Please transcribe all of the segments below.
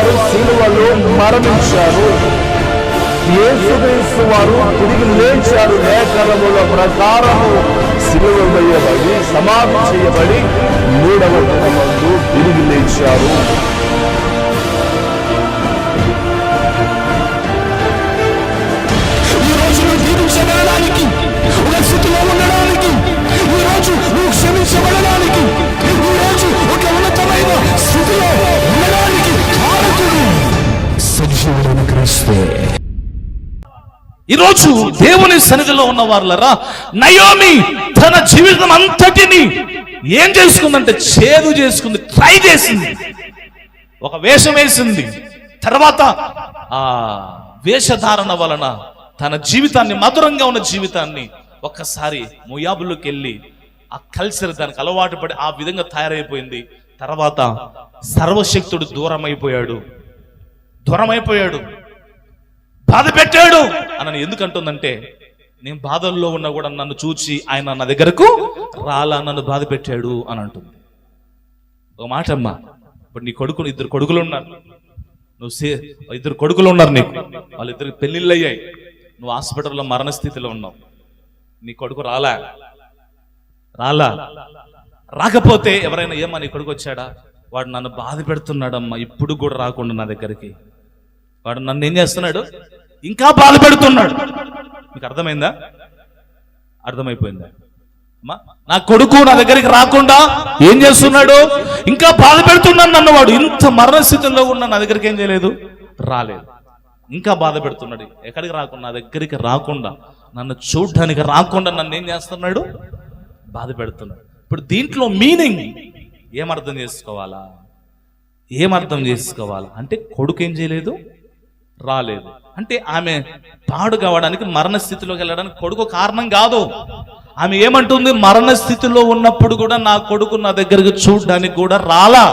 వారు సిలువలో మరణించారు. యేసుక్రీస్తు వారు తిరిగి లేచారు. లేఖనముల ప్రకారము సిలువ వేయబడి సమాధి చేయబడి మూడవ దినమందు తిరిగి లేచారు. ఈ రోజు నువ్వు క్షమించబడడానికి ఈ రోజు ఒక ఉన్నతమైన స్థితిలో సజీవుడైన క్రీస్తే. ఈరోజు దేవుని సన్నిధిలో ఉన్న వారులరా నయోమి తన జీవితం అంతటిని ఏం చేసుకుందంటే చేదు చేసుకుంది ట్రై చేసింది. ఒక వేషం వేసింది. తర్వాత ఆ వేషధారణ వలన తన జీవితాన్ని మధురంగా ఉన్న జీవితాన్ని ఒక్కసారి మొయాబులోకి వెళ్ళి ఆ కల్చర్ దానికి అలవాటు పడి ఆ విధంగా తయారైపోయింది. తర్వాత సర్వశక్తుడు దూరం అయిపోయాడు దూరం అయిపోయాడు బాధ పెట్టాడు. అని ఎందుకు అంటుందంటే నేను బాధల్లో ఉన్నా కూడా నన్ను చూచి ఆయన నా దగ్గరకు రాలా నన్ను బాధ పెట్టాడు అని అంటుంది. ఒక మాట అమ్మా ఇప్పుడు నీ కొడుకులు ఇద్దరు కొడుకులు ఉన్నారు. నువ్వు సే ఇద్దరు కొడుకులు ఉన్నారు నీకు. వాళ్ళిద్దరికి పెళ్ళిళ్ళు అయ్యాయి. నువ్వు హాస్పిటల్లో మరణ స్థితిలో ఉన్నావు. నీ కొడుకు రాలా? రాలా? రాకపోతే ఎవరైనా ఏమా నీ కొడుకు వచ్చాడా? వాడు నన్ను బాధ పెడుతున్నాడమ్మా ఇప్పుడు కూడా రాకుండా నా దగ్గరికి. వాడు నన్ను ఏం చేస్తున్నాడు? ఇంకా బాధ పెడుతున్నాడు. మీకు అర్థమైందా? అర్థమైపోయిందా? అమ్మా నా కొడుకు నా దగ్గరికి రాకుండా ఏం చేస్తున్నాడు? ఇంకా బాధ పెడుతున్నాడు నన్ను వాడు. ఇంత మరణస్థితిలో ఉన్న నా దగ్గరికి ఏం చేయలేదు? రాలేదు. ఇంకా బాధ పెడుతున్నాడు. ఎక్కడికి రాకుండా నా దగ్గరికి రాకుండా నన్ను చూడడానికి రాకుండా నన్ను ఏం చేస్తున్నాడు? బాధ పెడుతున్నాడు. ఇప్పుడు దీంట్లో మీనింగ్ ఏమర్థం చేసుకోవాలా? ఏమర్థం చేసుకోవాలా? అంటే కొడుకు ఏం చేయలేదు? రాలేదు. అంటే ఆమె పాడు కావడానికి మరణస్థితిలోకి వెళ్ళడానికి కొడుకు కారణం కాదు. ఆమె ఏమంటుంది? మరణస్థితిలో ఉన్నప్పుడు కూడా నా కొడుకు నా దగ్గరకు చూడడానికి కూడా రాలా.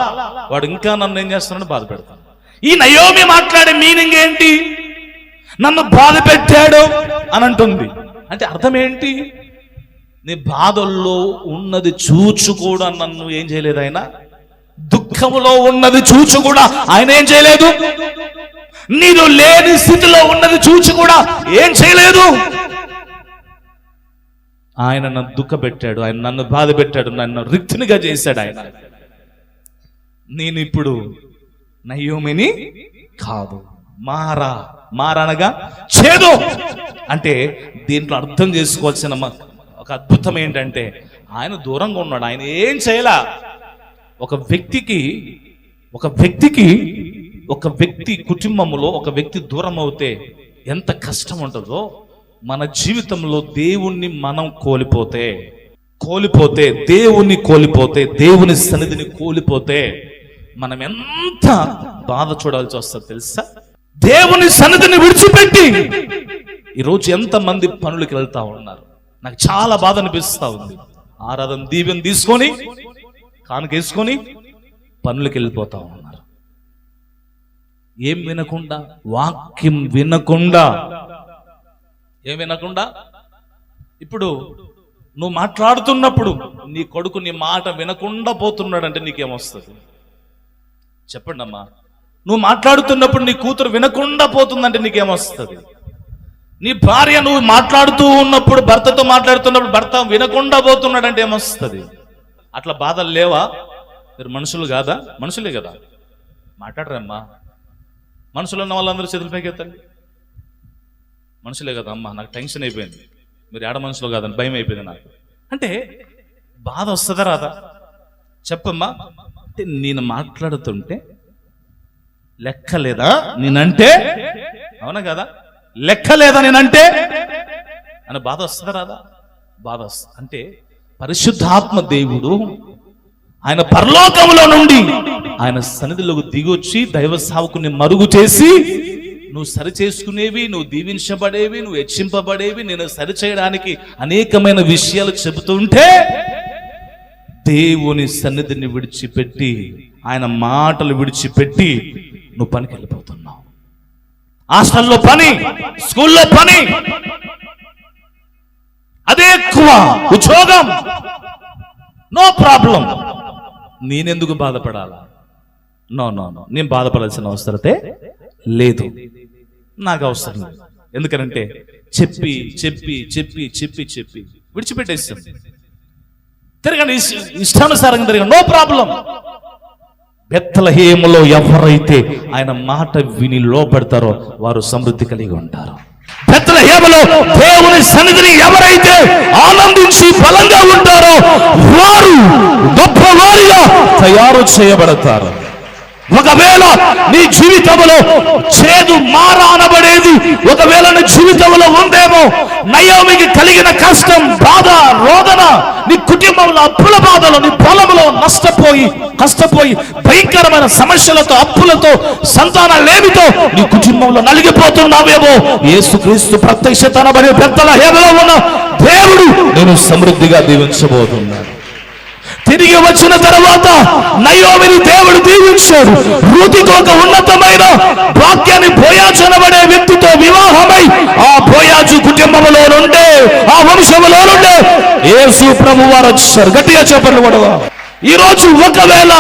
వాడు ఇంకా నన్ను ఏం చేస్తున్నాడు బాధ పెడతాను ఈ నయోమి మాట్లాడే మీనింగ్ ఏంటి? నన్ను బాధ పెట్టాడు అని అంటుంది. అంటే అర్థం ఏంటి? నీ బాధల్లో ఉన్నది చూచు కూడా నన్ను ఏం చేయలేదు ఆయన. దుఃఖములో ఉన్నది చూచు కూడా ఆయన ఏం చేయలేదు. నీరు లేని స్థితిలో ఉన్నది చూచి కూడా ఏం చేయలేదు. ఆయన నన్ను దుఃఖపెట్టాడు ఆయన నన్ను బాధ పెట్టాడు నన్ను రిక్తునిగా చేశాడు ఆయన. నేను ఇప్పుడు నయోమిని కాదు. మారా మారనగా చేదు. అంటే దీంట్లో అర్థం చేసుకోవాల్సిన ఒక అద్భుతం ఏంటంటే ఆయన దూరంగా ఉన్నాడు. ఆయన ఏం చేయలా? ఒక వ్యక్తికి ఒక వ్యక్తికి ఒక వ్యక్తి కుటుంబంలో ఒక వ్యక్తి దూరం అవుతే ఎంత కష్టం ఉంటుందో మన జీవితంలో దేవుణ్ణి మనం కోల్పోతే కోల్పోతే దేవుణ్ణి కోల్పోతే దేవుని సన్నిధిని కోల్పోతే మనం ఎంత బాధ చూడాల్సి వస్తుంది తెలుసా? దేవుని సన్నిధిని విడిచిపెట్టి ఈరోజు ఎంతమంది పనులకు వెళ్తా ఉన్నారు? నాకు చాలా బాధ అనిపిస్తూ ఉంది. ఆరాధన దీవెని తీసుకొని కానుకేసుకొని పనులకు వెళ్ళిపోతా ఉన్నారు. ఏం వినకుండా వాక్యం వినకుండా ఏం వినకుండా? ఇప్పుడు నువ్వు మాట్లాడుతున్నప్పుడు నీ కొడుకు నీ మాట వినకుండా పోతున్నాడంటే నీకేమొస్తుంది? చెప్పండి అమ్మా నువ్వు మాట్లాడుతున్నప్పుడు నీ కూతురు వినకుండా పోతుందంటే నీకేమొస్తుంది? నీ భార్య నువ్వు మాట్లాడుతూ ఉన్నప్పుడు భర్తతో మాట్లాడుతున్నప్పుడు భర్త వినకుండా పోతున్నాడంటే ఏమొస్తుంది? అట్లా బాధలు లేవా? మీరు మనుషులు కాదా? మనుషులే కదా. మాట్లాడరమ్మా. మనుషులు ఉన్న వాళ్ళందరూ చేతులు పైకెత్తండి. మనుషులే కదా అమ్మా నాకు టెన్షన్ అయిపోయింది. మీరు ఆడ మనుషులు కాదని భయం అయిపోయింది నాకు. అంటే బాధ వస్తుందా రాదా? చెప్పమ్మా. అంటే నేను మాట్లాడుతుంటే లెక్క లేదా నేనంటే? అవునా కదా? లెక్క లేదా నేనంటే అని బాధ వస్తుందా రాదా బాధ వస్తుంది. అంటే పరిశుద్ధాత్మ దేవుడు ఆయన పరలోకంలో నుండి ఆయన సన్నిధిలోకి దిగొచ్చి దైవ సావుకుని మరుగు చేసి నువ్వు సరి చేసుకునేవి నువ్వు దీవించబడేవి నువ్వు హెచ్చింపబడేవి నేను సరి చేయడానికి అనేకమైన విషయాలు చెబుతుంటే దేవుని సన్నిధిని విడిచిపెట్టి ఆయన మాటలు విడిచిపెట్టి నువ్వు పనికి వెళ్ళిపోతున్నావు హాస్టల్లో పని స్కూల్లో పని. అదే ఎక్కువ ఉద్యోగం. No problem. నేనెందుకు బాధపడాలా? No no no. నేను బాధపడాల్సిన అవసరతే లేదు. నాకు అవసరం లేదు. ఎందుకనంటే చెప్పి చెప్పి చెప్పి చెప్పి చెప్పి విడిచిపెట్టేస్తాను తిరగండి ఇష్టానుసారంగా తిరగండి నో ప్రాబ్లం. బెత్తలహేములో ఎవరైతే ఆయన మాట విని లోపడతారో వారు సమృద్ధి కలిగి ఉంటారు. బెత్తలహేములో దేవుని సన్నిధిని ఎవరైతే ఆనందించి బలంగా ఉంటారో వారు గొప్పవారిగా తయారు చేయబడతారు. ఒకవేళ నీ జీవితంలో చేదు మారానబడేది ఒకవేళ నీ జీవితంలో ఉందేమో నయోమికి కలిగిన కష్టం బాధ రోదన నీ కుటుంబంలో అప్పుల బాధలు నీ పొలంలో నష్టపోయి కష్టపోయి భయంకరమైన సమస్యలతో అప్పులతో సంతాన లేమితో నీ కుటుంబంలో నలిగిపోతున్నావేమో. యేసుక్రీస్తు ప్రత్యక్షతనబడే పెద్దల హేమలో ఉన్న దేవుడు నేను సమృద్ధిగా దీవించబోతున్నాను. తిరిగి వచ్చిన తర్వాత నయోమిని దేవుడు దీవించాడు. రుతితో ఒక ఉన్నతమైన వాక్యాన్ని బోయాజు అనబడే వ్యక్తితో వివాహమై ఆ భోయాజు కుటుంబంలో నుండే ఆ వంశంలో నుండే యేసు ప్రభు వారు వచ్చారు గట్టిగా చెప్పండి కూడా ఈ రోజు ఒకవేళ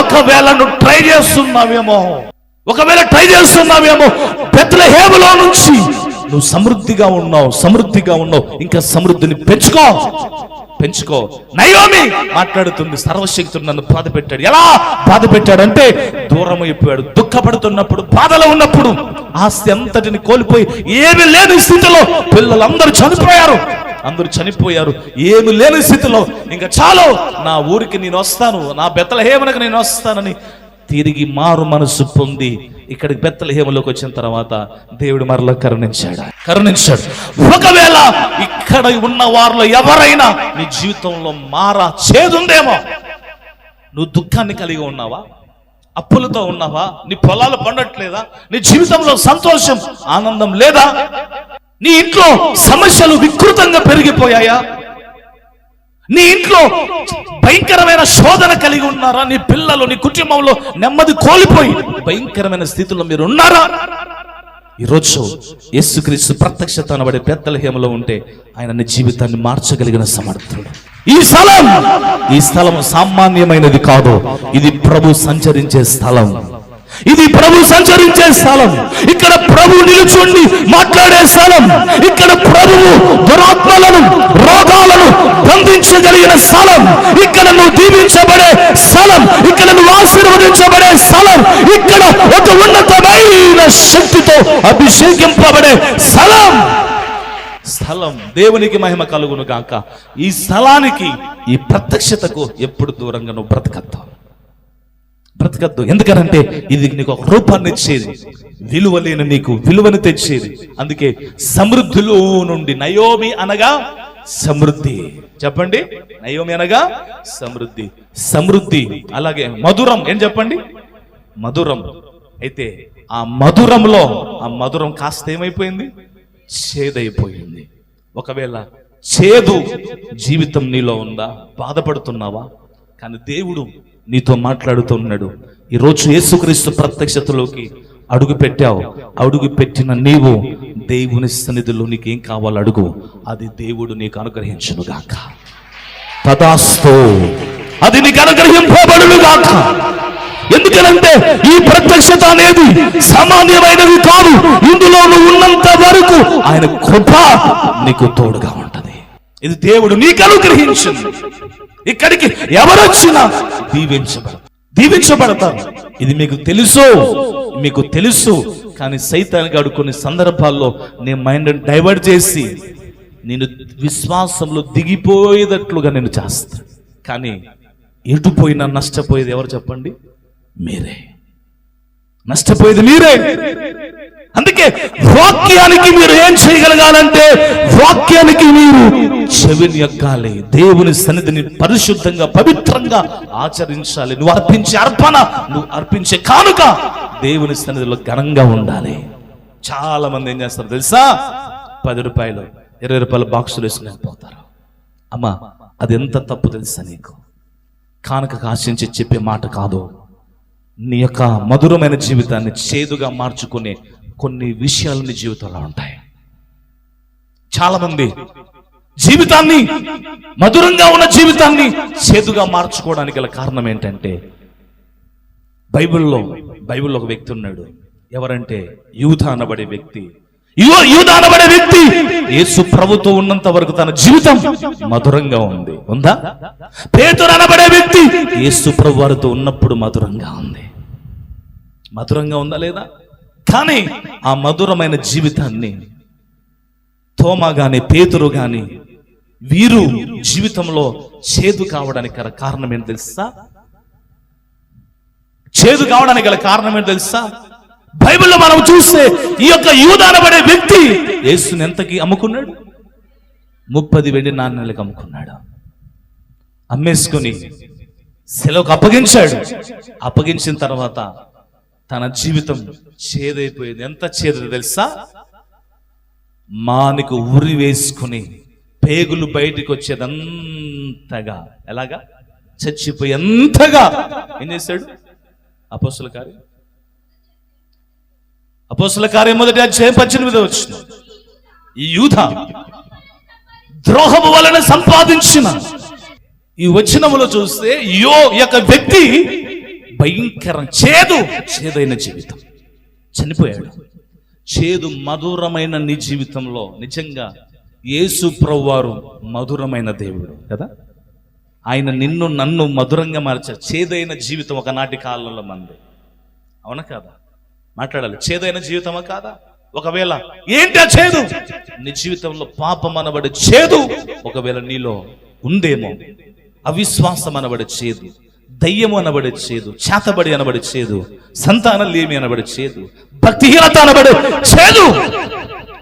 ఒకవేళ నువ్వు ట్రై చేస్తున్నావేమో ఒకవేళ ట్రై చేస్తున్నావేమో పెద్దల హేమలో నుంచి నువ్వు సమృద్ధిగా ఉన్నావు సమృద్ధిగా ఉన్నావు. ఇంకా సమృద్ధిని పెంచుకో. పెంచుకో. నయోమి మాట్లాడుతుంది సర్వశక్తుడు నన్ను బాధ పెట్టాడు ఎలా బాధ పెట్టాడంటే దూరం అయిపోయాడు దుఃఖపడుతున్నప్పుడు బాధలో ఉన్నప్పుడు. ఆస్తి అంతటిని కోల్పోయి ఏమి లేని స్థితిలో పిల్లలందరూ చనిపోయారు. అందరూ చనిపోయారు. ఏమి లేని స్థితిలో. ఇంకా చాలు నా ఊరికి నేను వస్తాను నా బెత్తల హేమనకు నేను వస్తానని తిరిగి మారు మనసు పొంది ఇక్కడికి బెత్తలహేమలోకి వచ్చిన తర్వాత దేవుడు మరలా కరుణించాడు. కరుణించాడు. ఒకవేళ ఇక్కడ ఉన్న వారిలో ఎవరైనా నీ జీవితంలో మారా చేదుందేమో నువ్వు దుఃఖాన్ని కలిగి ఉన్నావా? అప్పులతో ఉన్నావా? నీ పొలాలు పండట్లేదా? నీ జీవితంలో సంతోషం ఆనందం లేదా? నీ ఇంట్లో సమస్యలు వికృతంగా పెరిగిపోయాయా? నీ ఇంట్లో భయంకరమైన శోధన కలిగి ఉన్నారా? నీ పిల్లలు నీ కుటుంబంలో నెమ్మది కోల్పోయి భయంకరమైన స్థితిలో మీరు ఉన్నారా? ఈరోజు యేసుక్రీస్తు ప్రత్యక్షత అనబడే పెద్దల హేమలో ఉంటే ఆయన నీ జీవితాన్ని మార్చగలిగిన సమర్థుడు. ఈ స్థలం ఈ స్థలం సామాన్యమైనది కాదు. ఇది ప్రభు సంచరించే స్థలం. ఇది ప్రభు సంచరించే స్థలం. ఇక్కడ ప్రభు నిలుచుండి మాట్లాడే స్థలం. ఇక్కడ ప్రభువు దురాత్మలను రోగాలను బంధించగలిగిన స్థలం. ఇక్కడ నువ్వు దీవించబడే స్థలం. ఇక్కడ నువ్వు ఆశీర్వదించబడే స్థలం. ఇక్కడ ఒక ఉన్నతమైన శక్తితో అభిషేకింపబడే స్థలం. స్థలం దేవునికి మహిమ కలుగును గాక. ఈ స్థలానికి ఈ ప్రత్యక్షతకు ఎప్పుడు దూరంగా నువ్వు బ్రతకత్తావు బ్రతకద్దు. ఎందుకనంటే ఇది నీకు ఒక రూపాన్ని ఇచ్చేది. విలువ లేని నీకు విలువను తెచ్చేది. అందుకే సమృద్ధిలో నుండి నయోమి అనగా సమృద్ధి. చెప్పండి. నయోమి అనగా సమృద్ధి. సమృద్ధి అలాగే మధురం. ఏం చెప్పండి? మధురం. అయితే ఆ మధురంలో ఆ మధురం కాస్త ఏమైపోయింది? చేదైపోయింది. ఒకవేళ చేదు జీవితం నీలో ఉందా? బాధపడుతున్నావా? కానీ దేవుడు నీతో మాట్లాడుతున్నాడు. ఈరోజు యేసుక్రీస్తు ప్రత్యక్షతలోకి అడుగు పెట్టావు. అడుగు పెట్టిన నీవు దేవుని సన్నిధిలో నీకేం కావాలో అడుగు. అది దేవుడు నీకు అనుగ్రహించును గాక. అది నీకు అనుగ్రహింపబడును గాక. ఎందుకనంటే ఈ ప్రత్యక్షత అనేది సామాన్యమైనది కాదు. ఇందులో ఉన్నంత వరకు ఆయన కృప నీకు తోడుగా ఉంటది. ఇది దేవుడు నీకు అనుగ్రహించింది ఇక్కడికి ఎవరొచ్చినా దీవించబడతారు. దీవించబడతారు. ఇది మీకు తెలుసు మీకు తెలుసు కానీ సైతాన్ని గాడు కొన్ని సందర్భాల్లో నీ మైండ్ డైవర్ట్ చేసి నేను విశ్వాసంలో దిగిపోయేటట్లుగా నేను చేస్తాను కానీ ఎటుపోయినా నష్టపోయేది ఎవరు చెప్పండి? మీరే. నష్టపోయేది మీరే. అందుకే వాక్యానికి మీరు ఏం చేయగలగాలంటే వాక్యానికి మీరు చెవిని ఎక్కాలి దేవుని సన్నిధిని పరిశుద్ధంగా పవిత్రంగా ఆచరించాలి. నువ్వు అర్పించే అర్పణ నువ్వు అర్పించే కానుక దేవుని సన్నిధిలో ఘనంగా ఉండాలి. చాలా మంది ఏం చేస్తారు తెలుసా? పది రూపాయలు ఇరవై రూపాయల బాక్సులు వేసుకుని పోతారు అమ్మా అది ఎంత తప్పు తెలుసా నీకు? కానుక ఆశించి చెప్పే మాట కాదు. నీ యొక్క మధురమైన జీవితాన్ని చేదుగా మార్చుకునే కొన్ని విషయాలు నీ జీవితంలో ఉంటాయి. చాలామంది జీవితాన్ని మధురంగా ఉన్న జీవితాన్ని చేదుగా మార్చుకోవడానికి గల కారణం ఏంటంటే బైబిల్లో బైబిల్లో ఒక వ్యక్తి ఉన్నాడు. ఎవరంటే యూధ అనబడే వ్యక్తి. యూధ అనబడే వ్యక్తి. యేసు ప్రభుతో ఉన్నంత వరకు తన జీవితం మధురంగా ఉంది. ఉందా? పేతురు అనబడే వ్యక్తి యేసు ప్రభు వారితో ఉన్నప్పుడు మధురంగా ఉంది. మధురంగా ఉందా లేదా? కానీ ఆ మధురమైన జీవితాన్ని తోమా గాని పేతురు గాని వీరు జీవితంలో చేదు కావడానికి గల కారణం ఏంటి తెలుసా? చేదు కావడానికి గల కారణం ఏంటి తెలుసా? బైబిల్లో మనం చూస్తే ఈ యొక్క యూదానబడే వ్యక్తి యేసుని ఎంతకి అమ్ముకున్నాడు? ముప్పది వెండి నాణ్యాలకు అమ్ముకున్నాడు. అమ్మేసుకొని సెలవుకు అప్పగించాడు. అప్పగించిన తర్వాత తన జీవితం చేదైపోయింది. ఎంత చేదు తెలుసా? మానికి ఉరి వేసుకుని పేగులు బయటికి వచ్చేదంతగా. ఎలాగా? చచ్చిపోయేంతగా ఏం చేశాడు? అపోసుల కార్యం. అపోసుల కార్యం మొదటి అధ్యాయం పద్దెనిమిది వచ్చిన ఈ యూధ ద్రోహము వలన సంపాదించిన ఈ వచనములో చూస్తే యో యొక్క వ్యక్తి భయంకర చేదు చేదైన జీవితం. చనిపోయాడు. చేదు మధురమైన నీ జీవితంలో. నిజంగా యేసు ప్రభువారు మధురమైన దేవుడు కదా? ఆయన నిన్ను నన్ను మధురంగా మార్చారు చేదైన జీవితం ఒకనాటి కాలంలో మంది. అవునా కాదా? మాట్లాడాలి. చేదైన జీవితమా కాదా? ఒకవేళ ఏంటి ఆ చేదు? నీ జీవితంలో పాపం అనబడే చేదు ఒకవేళ నీలో ఉందేమో. అవిశ్వాసం అనబడే చేదు. దయ్యము అనబడే చేదు చేతబడి అనబడే చేదు సంతానం లేమి అనబడే చేదు భక్తిహీనత అనబడే చేదు.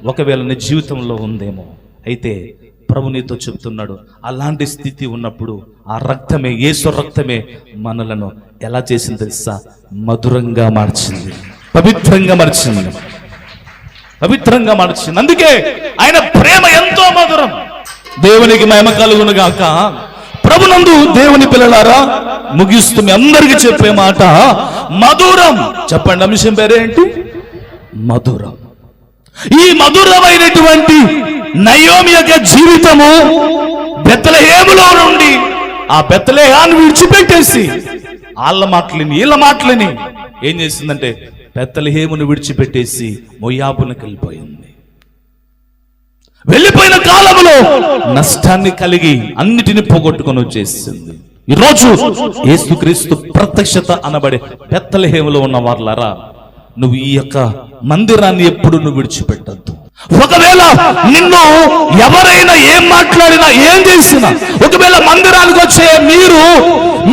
ఒకవేళ నీ జీవితంలో ఉందేమో అయితే ప్రభు నీతో చెబుతున్నాడు అలాంటి స్థితి ఉన్నప్పుడు ఆ రక్తమే ఏసు రక్తమే మనలను ఎలా చేసింది తెలుసా? మధురంగా మార్చింది పవిత్రంగా మార్చింది పవిత్రంగా మార్చింది. అందుకే ఆయన ప్రేమ ఎంతో మధురం. దేవునికి మహిమ కలుగును గాక. ప్రభునందు దేవుని పిల్లలారా ముగిస్తూ మీ అందరికి చెప్పే మాట. మధురం. చెప్పండి అంశం పేరేంటి మధురం. ఈ మధురమైనటువంటి నయోమి యొక్క జీవితము బెత్తలహేములో నుండి ఆ బెత్తలేహాన్ని విడిచిపెట్టేసి వాళ్ళ మాటలని వీళ్ళ మాటలని ఏం చేసిందంటే బెత్తలహేమును విడిచిపెట్టేసి మొయ్యాబునకు వెళ్ళిపోయింది. వెళ్ళిపోయిన కాలంలో నష్టాన్ని కలిగి అన్నిటిని పోగొట్టుకొని వచ్చేసింది. ఈరోజు ఏసుక్రీస్తు ప్రత్యక్షత అనబడే పెత్తలహేములో ఉన్న వాళ్ళరా నువ్వు ఈ యొక్క మందిరాన్ని ఎప్పుడు నువ్వు విడిచిపెట్టద్దు. ఒకవేళ నిన్ను ఎవరైనా ఏం మాట్లాడినా ఏం చేసినా ఒకవేళ మందిరానికి వచ్చే మీరు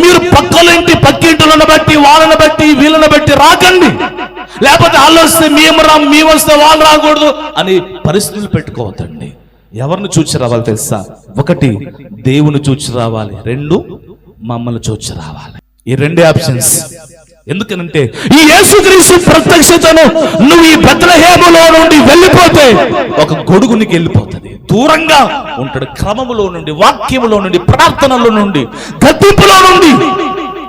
మీరు పక్కలింటి పక్కింటులను బట్టి వాళ్ళని బట్టి వీళ్ళని బట్టి రాకండి. లేకపోతే వాళ్ళు వస్తే మేము రా మేము వస్తే వాళ్ళు రాకూడదు అని పరిస్థితులు పెట్టుకోవద్దండి. ఎవరిని చూచి రావాలి తెలుసా? ఒకటి దేవుని చూచి రావాలి. రెండు మమ్మల్ని చూచి రావాలి. ఈ రెండే ఆప్షన్స్ ఎందుకనంటే ఈ యేసుక్రీస్తు ప్రత్యక్షతను నువ్వు ఈ బెత్లహేములో నుండి వెళ్ళిపోతే ఒక గొడుగునికి వెళ్ళిపోతుంది. దూరంగా ఉంటాడు. క్రమములో నుండి వాక్యములో నుండి ప్రార్థనలో నుండి గతింపులో నుండి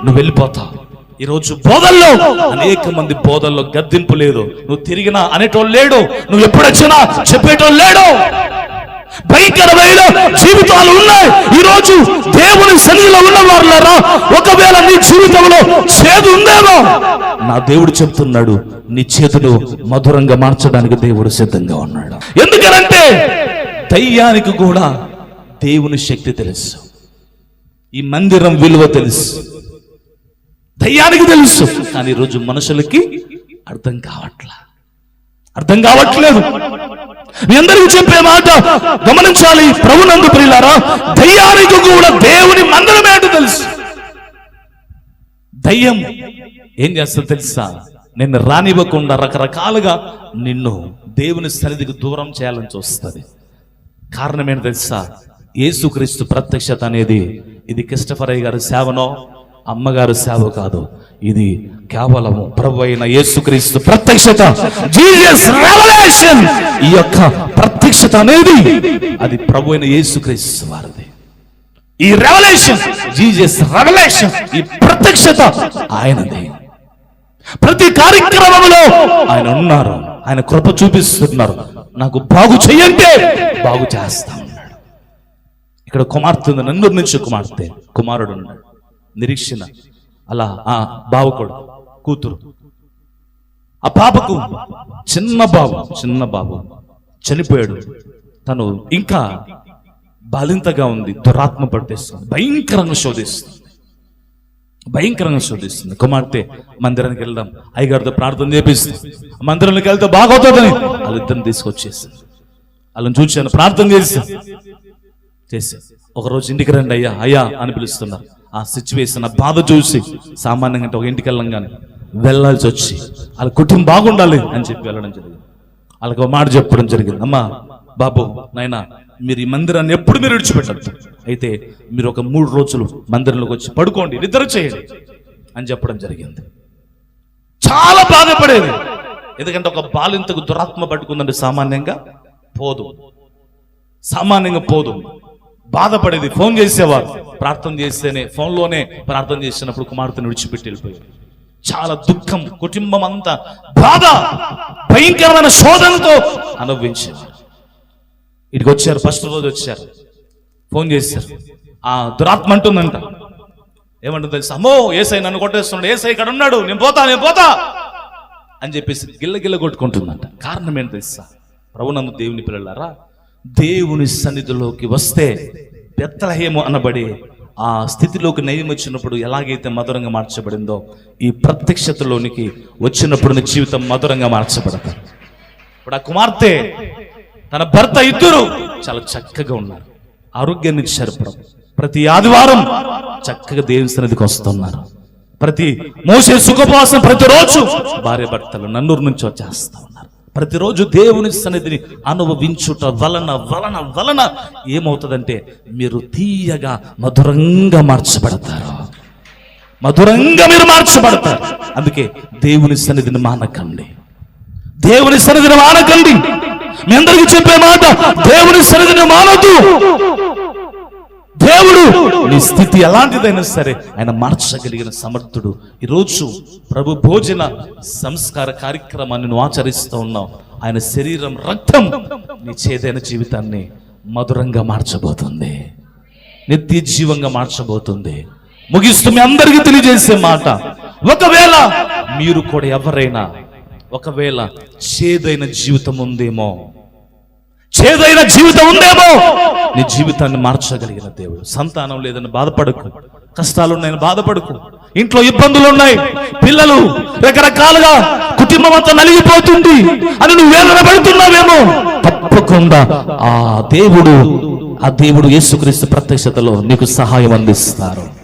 నువ్వు వెళ్ళిపోతావు. ఈరోజు బోధల్లో అనేక మంది బోధల్లో గద్దింపు లేదు. నువ్వు తిరిగినా అనేటోళ్ళు లేడు. నువ్వు ఎప్పుడు వచ్చినా చెప్పేటోళ్ళు లేడు. భయంకరమైన జీవితాలు ఉన్నాయి. ఈరోజు దేవుని సన్నిధిలో ఉన్న వాళ్ళరా ఒకవేళ నీ జీవితంలో చేదు ఉందేమో? నా దేవుడు చెప్తున్నాడు నీ చేతులు మధురంగా మార్చడానికి దేవుడు సిద్ధంగా ఉన్నాడు. ఎందుకనంటే దయ్యానికి కూడా దేవుని శక్తి తెలుసు. ఈ మందిరం విలువ తెలుసు. దయ్యానికి తెలుసు. కానీ ఈరోజు మనుషులకి అర్థం కావట్లా. అర్థం కావట్లేదు. మీ అందరికీ చెప్పే మాట గమనించాలి. ప్రభునందు ప్రియులారా దయ్యానికి కూడా దేవుని మందిరం ఏంటో తెలుసు. దయ్యం ఏం చేస్తుందో తెలుసా? నిన్ను రానివ్వకుండా రకరకాలుగా నిన్ను దేవుని సన్నిధికి దూరం చేయాలని చూస్తుంది. కారణం ఏంటో తెలుసా? యేసుక్రీస్తు ప్రత్యక్షత అనేది ఇది క్రిస్టఫరయ్య గారి సేవనో అమ్మగారు సేవ కాదు. ఇది కేవలము ప్రభు అయిన యేసుక్రీస్తు ప్రత్యక్షత. జీసస్ రెవల్యూషన్ ఈ యొక్క ప్రత్యక్షత అనేది అది ప్రభు అయిన యేసుక్రీస్తు వారిది. ఈ రెవల్యూషన్ జీసస్ రెవల్యూషన్ ఈ ప్రత్యక్షత ఆయనది. ప్రతి కార్యక్రమంలో ఆయన ఉన్నారు. ఆయన కృప చూపిస్తున్నారు. నాకు బాగు చెయ్యంటే బాగు చేస్తా ఉన్నాడు ఇక్కడ కుమార్తె ఉంది నందూరు నుంచి కుమార్తె కుమారుడు ఉన్నాడు. నిరీక్షణ. అలా ఆ బావకుడు కూతురు. ఆ పాపకు చిన్న బాబు చిన్న బాబు చనిపోయాడు. తను ఇంకా బలింతగా ఉంది దురాత్మ పట్టేస్తుంది భయంకరంగా శోధిస్తుంది. భయంకరంగా శోధిస్తుంది. కుమార్తె మందిరానికి వెళ్దాం. అయ్యగారితో ప్రార్థన చేపిస్తుంది. మందిరానికి వెళ్తే బాగవుతుందని వాళ్ళిద్దరిని తీసుకొచ్చేసింది వాళ్ళని చూశాను ప్రార్థన చేసి చేసి ఒకరోజు ఇంటికి రండి అయ్యా అయ్యా అని పిలుస్తున్నారు. ఆ సిచ్యువేషన్ ఆ బాధ చూసి సామాన్యంగా అంటే ఒక ఇంటికి వెళ్ళంగానే వెళ్ళాల్సి వచ్చి వాళ్ళ కుటుంబం బాగుండాలి అని చెప్పి వెళ్ళడం జరిగింది. వాళ్ళకి ఒక మాట చెప్పడం జరిగింది. అమ్మా బాబు నాయనా మీరు ఈ మందిరాన్ని ఎప్పుడు మీరు విడిచిపెట్టద్దు. అయితే మీరు ఒక మూడు రోజులు మందిరంలోకి వచ్చి పడుకోండి నిద్ర చేయండి అని చెప్పడం జరిగింది. చాలా బాధపడేది. ఎందుకంటే ఒక బాలింతకు దురాత్మ పట్టుకుందంటే సామాన్యంగా పోదు. సామాన్యంగా పోదు. బాధపడేది ఫోన్ చేసేవారు. ప్రార్థన చేస్తేనే ఫోన్లోనే ప్రార్థన చేసినప్పుడు కుమార్తెను విడిచిపెట్టి వెళ్ళిపోయారు చాలా దుఃఖం కుటుంబం అంతా బాధ భయంకరమైన శోధనతో అనుభవించారు ఇటుకు వచ్చారు ఫస్ట్ రోజు వచ్చారు. ఫోన్ చేశారు. ఆ దురాత్మ అంటుందంట. ఏమంటుంది తెలుసు? అమ్మో ఏసై నన్ను కొట్టేస్తున్నాడు ఏసై ఇక్కడ ఉన్నాడు నేను పోతా నేను పోతా అని చెప్పేసి గిల్ల గిల్ల కొట్టుకుంటుందంట. కారణం ఏంటి తెలుసా? ప్రభునందు దేవుని పిల్లలారా దేవుని సన్నిధిలోకి వస్తే బెత్తలహేము అనబడే ఆ స్థితిలోకి నయం వచ్చినప్పుడు ఎలాగైతే మధురంగా మార్చబడిందో ఈ ప్రత్యక్షతలోనికి వచ్చినప్పుడు నీ జీవితం మధురంగా మార్చబడతారు ఇప్పుడు ఆ కుమార్తె తన భర్త ఇద్దరు చాలా చక్కగా ఉన్నారు. ఆరోగ్యాన్ని ఇచ్చారు ప్రతి ఆదివారం చక్కగా దేవుని సన్నిధికి వస్తున్నారు. ప్రతి మోసే సుఖపాసం ప్రతిరోజు భార్య భర్తలు నన్నూరు నుంచి వచ్చేస్తా ఉన్నారు. ప్రతిరోజు దేవుని సన్నిధిని అనుభవించుట వలన వలన వలన ఏమవుతుందంటే మీరు తీయగా మధురంగా మార్చబడతారు. మధురంగా మీరు మార్చబడతారు. అందుకే దేవుని సన్నిధిని మానకండి. దేవుని సన్నిధిని మానకండి. మీ అందరికీ చెప్పే మాట దేవుని సన్నిధిని మానదు దేవుడు నీ స్థితి ఎలాంటిదైనా సరే ఆయన మార్చగలిగిన సమర్థుడు. ఈరోజు ప్రభు భోజన సంస్కార కార్యక్రమాన్ని నువ్వు ఆచరిస్తూ ఉన్నావు. ఆయన శరీరం రక్తం నీ చేదైన జీవితాన్ని మధురంగా మార్చబోతుంది. నిత్య జీవంగా మార్చబోతుంది. ముగిస్తూ మీ అందరికీ తెలియజేసే మాట. ఒకవేళ మీరు కూడా ఎవరైనా ఒకవేళ చేదైన జీవితం ఉందేమో చేదైన జీవితం ఉందేమో నీ జీవితాన్ని మార్చగలిగిన దేవుడు. సంతానం లేదని బాధపడకు. కష్టాలు ఉన్నాయని బాధపడకు. ఇంట్లో ఇబ్బందులు ఉన్నాయి పిల్లలు రకరకాలుగా కుటుంబం అంతా నలిగిపోతుంది అని నువ్వు వేదన పడుతున్నావేమో తప్పకుండా ఆ దేవుడు ఆ దేవుడు యేసుక్రీస్తు ప్రత్యక్షతలో నీకు సహాయం అందిస్తారు.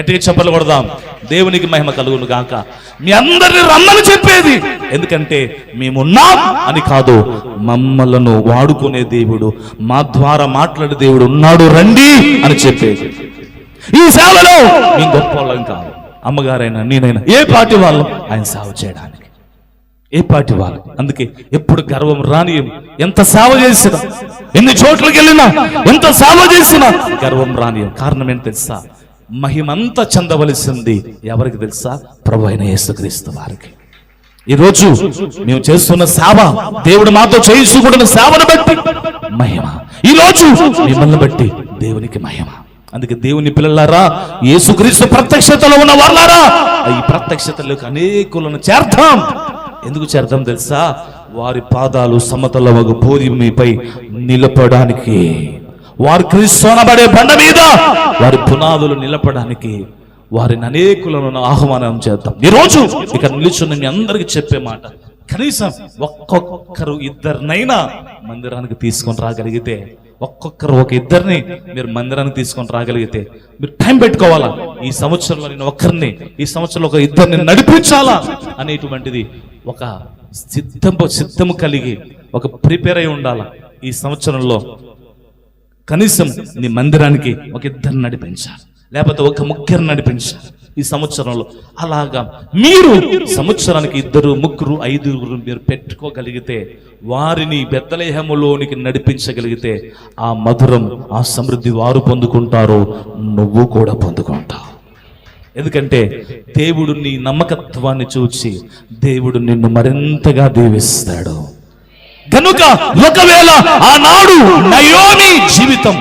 గట్టిగా చెప్పలు కొడదాం. దేవునికి మహిమ కలుగును గాక. మీ అందరిని రమ్మని చెప్పేది. ఎందుకంటే మేమున్నాం అని కాదు మమ్మలను వాడుకునే దేవుడు మా ద్వారా మాట్లాడే దేవుడు ఉన్నాడు రండి అని చెప్పేది. ఈ సేవలో మేము గొప్ప వాళ్ళం కాదు. అమ్మగారైనా నేనైనా ఏ పార్టీ వాళ్ళం? ఆయన సేవ చేయడానికి. ఏ పార్టీ వాళ్ళు? అందుకే ఎప్పుడు గర్వం రాని ఎంత సేవ చేసినా ఎన్ని చోట్లకి వెళ్ళినా ఎంత సేవ చేసినా గర్వం రాని. కారణం ఏంటి తెలుసా? మహిమంతా చెందవలసింది ఎవరికి తెలుసా? ప్రభు అయిన యేసుక్రీస్తు వారికి. ఈరోజు మేము చేస్తున్న సేవ దేవుడు మాతో చేయించుకుంటున్న సేవను బట్టి మహిమ. ఈ రోజు మిమ్మల్ని బట్టి దేవునికి మహిమ. అందుకే దేవుని పిల్లలారా యేసుక్రీస్తు ప్రత్యక్షతలో ఉన్న వాళ్ళారా ఈ ప్రత్యక్షతలోకి అనేకులను చేర్తాం ఎందుకు చేరదాం తెలుసా? వారి పాదాలు సమతల ఒక భూమిపై నిలపడానికి. వారు క్రీస్తు అనబడే బండ మీద వారి పునాదులు నిలపడానికి వారిని అనేకులను ఆహ్వానం చేద్దాం. ఈ రోజు ఇక్కడ నిలుచున్న మీ అందరికి చెప్పే మాట కనీసం ఒక్కొక్కరు ఇద్దరినైనా మందిరానికి తీసుకొని రాగలిగితే ఒక్కొక్కరు ఒక ఇద్దరిని మీరు మందిరానికి తీసుకొని రాగలిగితే మీరు టైం పెట్టుకోవాలా? ఈ సంవత్సరంలో నేను ఒక్కరిని ఈ సంవత్సరంలో ఒక ఇద్దరిని నడిపించాలా? అనేటువంటిది ఒక సిద్ధము సిద్ధము కలిగి ఒక ప్రిపేర్ అయి ఉండాలా? ఈ సంవత్సరంలో కనీసం నీ మందిరానికి ఒక ఇద్దరు నడిపించాలి. లేకపోతే ఒక ముగ్గురు నడిపించాలి. ఈ సంవత్సరంలో అలాగా మీరు సంవత్సరానికి ఇద్దరు ముగ్గురు ఐదుగురు మీరు పెట్టుకోగలిగితే వారిని బెత్తలేహములోనికి నడిపించగలిగితే ఆ మధురం ఆ సమృద్ధి వారు పొందుకుంటారు నువ్వు కూడా పొందుకుంటావు. ఎందుకంటే దేవుడు నీ నమ్మకత్వాన్ని చూచి దేవుడు నిన్ను మరింతగా దీవిస్తాడు. కనుక ఒకవేళ ఆనాడు నయోమి జీవితం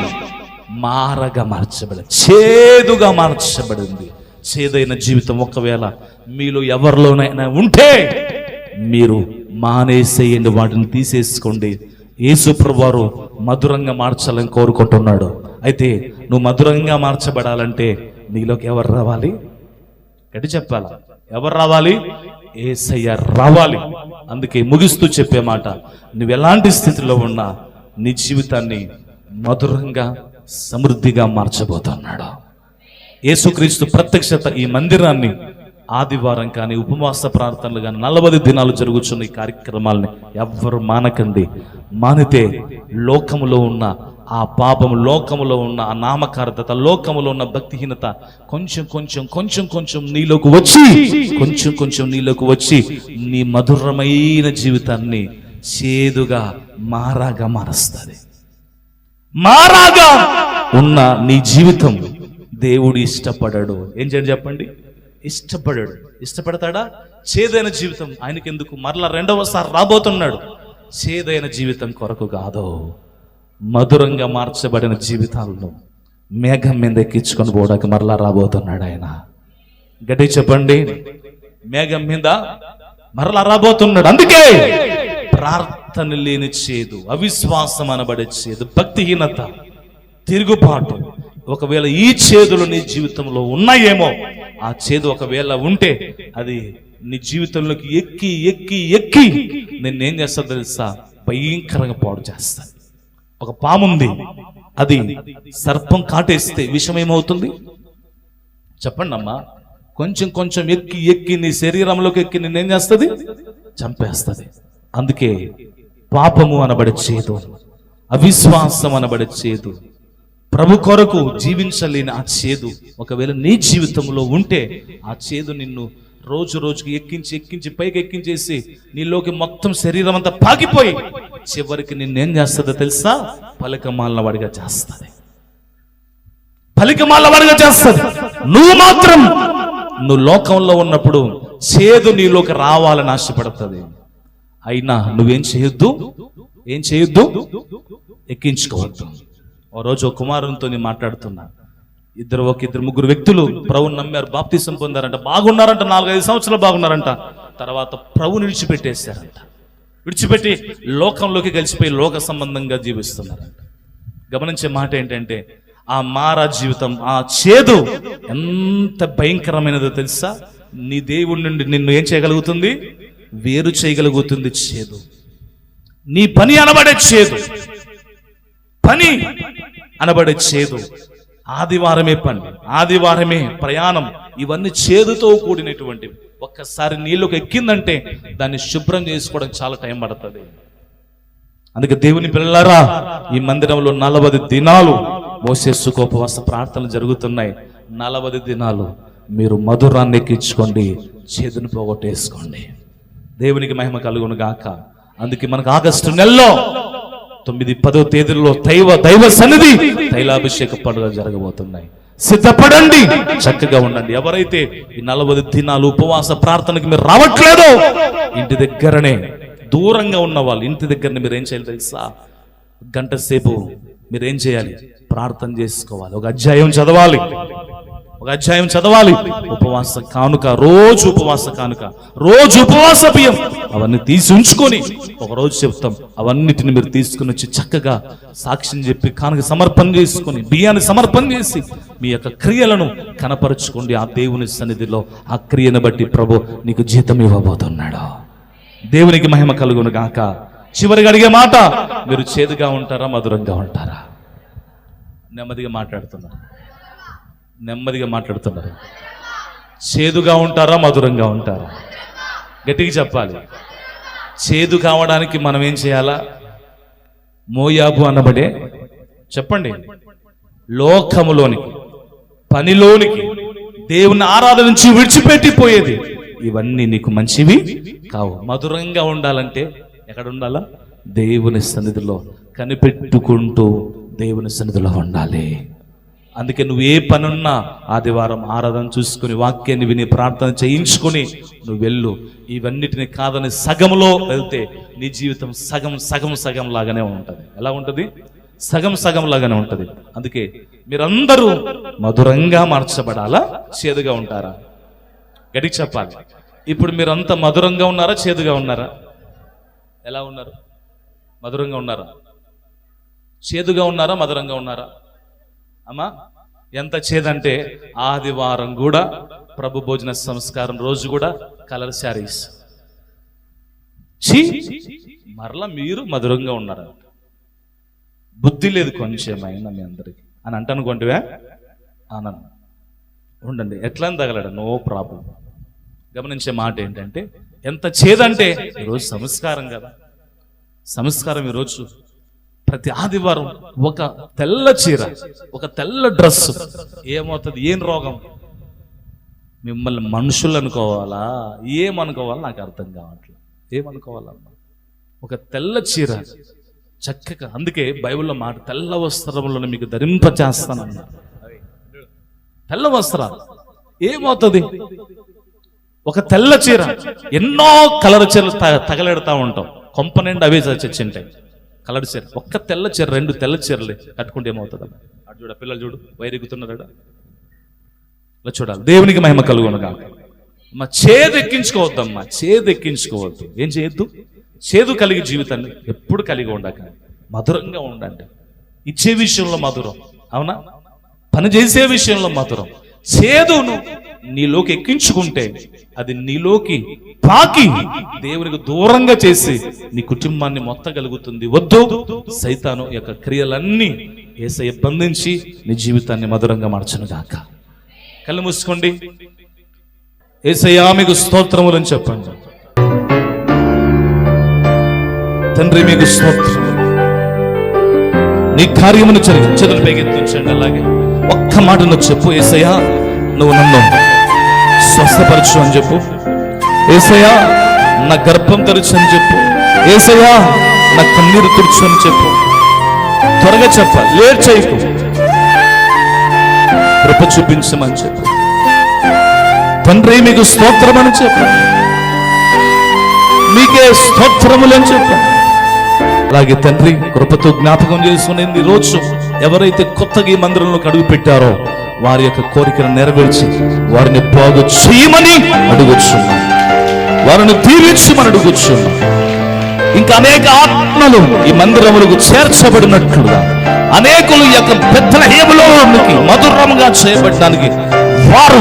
మారగా మార్చబడి చేదుగా మార్చబడింది. చేదైన జీవితం ఒకవేళ మీలో ఎవరిలోనైనా ఉంటే మీరు మానేసేయండి వాటిని తీసేసుకోండి. యేసుప్రభు వారు మధురంగా మార్చాలని కోరుకుంటున్నాడు. అయితే నువ్వు మధురంగా మార్చబడాలంటే నీలోకి ఎవరు రావాలి? గట్టి చెప్పాలా? ఎవరు రావాలి? ఏసయ్య రావాలి. అందుకే ముగిస్తూ చెప్పే మాట నువ్వు ఎలాంటి స్థితిలో ఉన్నా నీ జీవితాన్ని మధురంగా సమృద్ధిగా మార్చబోతున్నాడు. యేసుక్రీస్తు ప్రత్యక్షత ఈ మందిరాన్ని ఆదివారం కానీ ఉపవాస ప్రార్థనలు కానీ నలభై దినాలు జరుగుతున్న ఈ కార్యక్రమాలని ఎవ్వరు మానకండి. మానితే లోకములో ఉన్న ఆ పాపం లోకములో ఉన్న ఆ నామకార్థత లోకములో ఉన్న భక్తిహీనత కొంచెం కొంచెం కొంచెం కొంచెం నీలోకి వచ్చి కొంచెం కొంచెం నీలోకి వచ్చి నీ మధురమైన జీవితాన్ని చేదుగా మారాగా మారుస్తుంది. మారాగా ఉన్న నీ జీవితం దేవుడు ఇష్టపడడు. ఏం చేయండి చెప్పండి? ఇష్టపడడు. ఇష్టపడతాడా? చేదైన జీవితం. ఆయనకెందుకు? మరలా రెండవసారి రాబోతున్నాడు. చేదైన జీవితం కొరకు కాదు. మధురంగా మార్చబడిన జీవితాలను మేఘం మీద ఎక్కించుకొని పోవడానికి మరలా రాబోతున్నాడు ఆయన. గట్టి చెప్పండి. మేఘం మీద మరలా రాబోతున్నాడు. అందుకే ప్రార్థన లేని చేదు అవిశ్వాసం అనబడే చేదు భక్తిహీనత తిరుగుబాటు ఒకవేళ ఈ చేదులు నీ జీవితంలో ఉన్నాయేమో ఆ చేదు ఒకవేళ ఉంటే అది నీ జీవితంలోకి ఎక్కి ఎక్కి ఎక్కి నిన్నేం చేస్తా తెలుసా? భయంకరంగా పాడు చేస్తాను ఒక పాముంది. అది సర్పం కాటేస్తే విషం ఏమవుతుంది చెప్పండి అమ్మా కొంచెం కొంచెం ఎక్కి ఎక్కి నీ శరీరంలోకి ఎక్కి నిన్నేం చేస్తుంది? చంపేస్తుంది. అందుకే పాపము అనబడే చేదు అవిశ్వాసం అనబడే చేదు. ప్రభు కొరకు జీవించలేని ఆ చేదు. ఒకవేళ నీ జీవితంలో ఉంటే ఆ చేదు నిన్ను రోజు రోజుకి ఎక్కించి ఎక్కించి పైకి ఎక్కించేసి నీలోకి మొత్తం శరీరం అంతా పాకిపోయి చివరికి నిన్నేం చేస్తుందో తెలుసా? పలికమాలిన వాడిగా చేస్తుంది. పలికమాల వాడిగా చేస్తుంది. నువ్వు మాత్రం నువ్వు లోకంలో ఉన్నప్పుడు చేదు నీలోకి రావాలని ఆశపడుతుంది. అయినా నువ్వేం చేయొద్దు? ఏం చేయొద్దు? ఎక్కించుకోవద్దు. ఓ రోజు కుమారునితో నేను మాట్లాడుతున్నా. ఇద్దరు ఒక ఇద్దరు ముగ్గురు వ్యక్తులు ప్రభుని నమ్మారు బాప్తీసం పొందారంట. బాగున్నారంట నాలుగైదు సంవత్సరాలు బాగున్నారంట. తర్వాత ప్రభుని విడిచిపెట్టేశారంట. విడిచిపెట్టి లోకంలోకి కలిసిపోయి లోక సంబంధంగా జీవిస్తున్నారంట. గమనించే మాట ఏంటంటే ఆ మారా జీవితం ఆ చేదు ఎంత భయంకరమైనదో తెలుసా? నీ దేవుడి నుండి నిన్ను ఏం చేయగలుగుతుంది? వేరు చేయగలుగుతుంది చేదు. నీ పని అనబడే చేదు. పని అనబడే చేదు. ఆదివారమే పని ఆదివారమే ప్రయాణం. ఇవన్నీ చేదుతో కూడినటువంటివి ఒక్కసారి నీళ్ళకి ఎక్కిందంటే దాన్ని శుభ్రం చేసుకోవడం చాలా టైం పడుతుంది. అందుకే దేవుని పిల్లలారా ఈ మందిరంలో నలభై దినాలు మోసేసుకు ఉపవాస ప్రార్థనలు జరుగుతున్నాయి. నలభై దినాలు మీరు మధురాన్ని ఎక్కించుకోండి చేదును పోగొట్టేసుకోండి. దేవునికి మహిమ కలుగును గాక. అందుకే మనకు ఆగస్టు నెలలో తొమ్మిది పదో తేదీల్లో దైవ దైవ సన్నిధి తైలాభిషేక పండుగ జరగబోతున్నాయి. సిద్ధపడండి చక్కగా ఉండండి. ఎవరైతే ఈ నలభై దినాలు ఉపవాస ప్రార్థనకి మీరు రావట్లేదో ఇంటి దగ్గరనే దూరంగా ఉన్న వాళ్ళు ఇంటి దగ్గరనే మీరు ఏం చేయాలి తెలుసా? గంట సేపు మీరేం చేయాలి? ప్రార్థన చేసుకోవాలి. ఒక అధ్యాయం చదవాలి. ఒక అధ్యాయం చదవాలి. ఉపవాస కానుక రోజు ఉపవాస కానుక రోజు ఉపవాస బియ్యం. అవన్నీ తీసి ఉంచుకొని ఒక రోజు చెప్తాం. అవన్నిటిని మీరు తీసుకుని వచ్చి చక్కగా సాక్ష్యం చెప్పి కానుక సమర్పణ చేసుకొని బియ్యాన్ని సమర్పణ చేసి మీ యొక్క క్రియలను కనపరుచుకోండి ఆ దేవుని సన్నిధిలో. ఆ క్రియను బట్టి ప్రభు నీకు జీతం ఇవ్వబోతున్నాడు. దేవునికి మహిమ కలుగును గాక. చివరికి అడిగే మాట మీరు చేదుగా ఉంటారా మధురంగా ఉంటారా? నెమ్మదిగా మాట్లాడుతున్నారు నెమ్మదిగా మాట్లాడుతున్నారు. చేదుగా ఉంటారా మధురంగా ఉంటారా? గట్టిగా చెప్పాలి. చేదు కావడానికి మనం ఏం చేయాలా? మోయాబు అనబడే చెప్పండి. లోకములోనికి పనిలోనికి దేవుని ఆరాధన నుంచి విడిచిపెట్టిపోయేది. ఇవన్నీ నీకు మంచివి కావు. మధురంగా ఉండాలంటే ఎక్కడ ఉండాలా? దేవుని సన్నిధిలో కనిపెట్టుకుంటూ దేవుని సన్నిధిలో ఉండాలి. అందుకే నువ్వు ఏ పనున్నా ఆదివారం ఆరాధన చూసుకుని వాక్యాన్ని విని ప్రార్థన చేయించుకొని నువ్వు వెళ్ళు. ఇవన్నిటిని కాదని సగంలో వెళ్తే నీ జీవితం సగం సగం సగం లాగానే ఉంటుంది. ఎలా ఉంటుంది? సగం సగం లాగానే ఉంటుంది. అందుకే మీరందరూ మధురంగా మార్చబడాలా? చేదుగా ఉంటారా? గడికి చెప్పాలి. ఇప్పుడు మీరంతా మధురంగా ఉన్నారా? చేదుగా ఉన్నారా? ఎలా ఉన్నారు? మధురంగా ఉన్నారా? చేదుగా ఉన్నారా? మధురంగా ఉన్నారా? అమ్మా ఎంత చేదంటే ఆదివారం కూడా ప్రభు భోజన సంస్కారం రోజు కూడా కలర్ శారీస్. మరలా మీరు మధురంగా ఉన్నారు బుద్ధి లేదు కొంచెమైనా మీ అందరికి. అని అంటనుకోండివే ఆనంద్ ఉండండి ఎట్లా అని తగలడు? No problem. గమనించే మాట ఏంటంటే ఎంత చేదంటే ఈరోజు సంస్కారం కదా. సంస్కారం ఈరోజు ప్రతి ఆదివారం ఒక తెల్ల చీర ఒక తెల్ల డ్రెస్. ఏమవుతుంది? ఏం రోగం? మిమ్మల్ని మనుషులు అనుకోవాలా? ఏమనుకోవాలా నాకు అర్థం కావట్లేదు. ఏమనుకోవాలమ్మా? ఒక తెల్ల చీర. చక్కగా. అందుకే బైబిల్లో మాట తెల్ల వస్త్రములను మీకు ధరింపచేస్తానన్నారు తెల్ల వస్త్రాలు. ఏమవుతుంది? ఒక తెల్ల చీర. ఎన్నో కలర్ చీరలు తగలెడతా ఉంటాం. కొంప నిండా అవే చచ్చింటాయి కలర్ చీర. ఒక్క తెల్ల చీర రెండు తెల్ల చీరలే కట్టుకుంటే ఏమవుతుంది అటు చూడ పిల్లలు చూడు వైరెగుతున్నాడు ఇలా చూడాలి. దేవునికి మహిమ కలుగునగా మా చేదు ఎక్కించుకోవద్దమ్మా చేదు ఎక్కించుకోవద్దు ఏం చేయొద్దు? చేదు కలిగి జీవితాన్ని ఎప్పుడు కలిగి ఉండక. మధురంగా ఉండండి. ఇచ్చే విషయంలో మధురం. అవునా? పని చేసే విషయంలో మధురం. చేదును నీలోకి ఎక్కించుకుంటే అది నీలోకి పాకి దేవునికి దూరంగా చేసి నీ కుటుంబాన్ని మొత్తగలుగుతుంది. వద్దు. సైతాను యొక్క క్రియలన్నీ ఏసయ్య బంధించి నీ జీవితాన్ని మధురంగా మార్చను గాక కళ్ళు మూసుకోండి. ఏసయ్యా మీకు స్తోత్రములని చెప్పండి. తండ్రి మీకు స్తోత్రం. నీ కార్యమును చరి చెదులు పెగెత్తించండి అలాగే ఒక్క మాట నువ్వు చెప్పు ఏసయ్యా నువ్వు నన్ను స్వస్థపరచు అని చెప్పు. ఏసయ్యా నా గర్భం తెరచు అని చెప్పు. ఏసయ్యా నా కన్నీరు తుడుచు అని చెప్పు. త్వరగా చెప్ప లేట్ చేయకు కృప చూపించమని చెప్పు. తండ్రి మీకు స్తోత్రమని చెప్పండి మీకే స్తోత్రములని చెప్పండి అలాగే తండ్రి కృపతో జ్ఞాపకం చేసుకునేది రోజు ఎవరైతే కొత్తగా ఈ మందిరంలోకి అడుగు పెట్టారో వారి యొక్క కోరికను నెరవేర్చి వారిని బాగు చేయమని అడుగుచున్నాం. వారిని తీర్చమని అడుగుచున్నాం. ఇంకా అనేక ఆత్మలు ఈ మందిరములకు చేర్చబడినట్లుగా అనేకులు ఈ యొక్క పెద్దల హేమలోనికి మధురముగా చేయబడడానికి వారు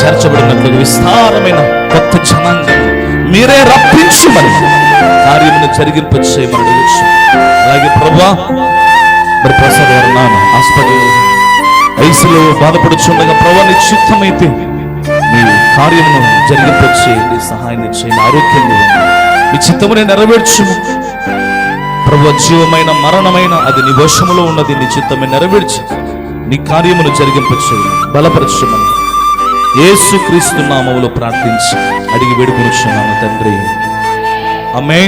చేర్చబడినట్లు విస్తారమైన కొత్త జనాంగం మీరే రప్పించమని కార్యమును జరిగింప చేయమని అలాగే ప్రభా మరి ప్రసాద్ గారు నాన్న హాస్పిటల్ వయసులో బాధపడుచుండగా ప్రభా నీ చిత్తమైతే మీ కార్యమును జరిగింప చేయండి సహాయం చేయండి ఆరోగ్యం ఇవ్వండి. మీ చిత్తమునే నెరవేర్చుము. ప్రభు జీవమైన మరణమైన అది నీ వశములో ఉన్నది నీ చిత్తమే నెరవేర్చి. నీ కార్యమును జరిగింప బలపరచమని ఏసు యేసు క్రీస్తు నామములో ప్రార్థించి అడిగి వేడుకొనిచున్నాము తండ్రి. అమ్మే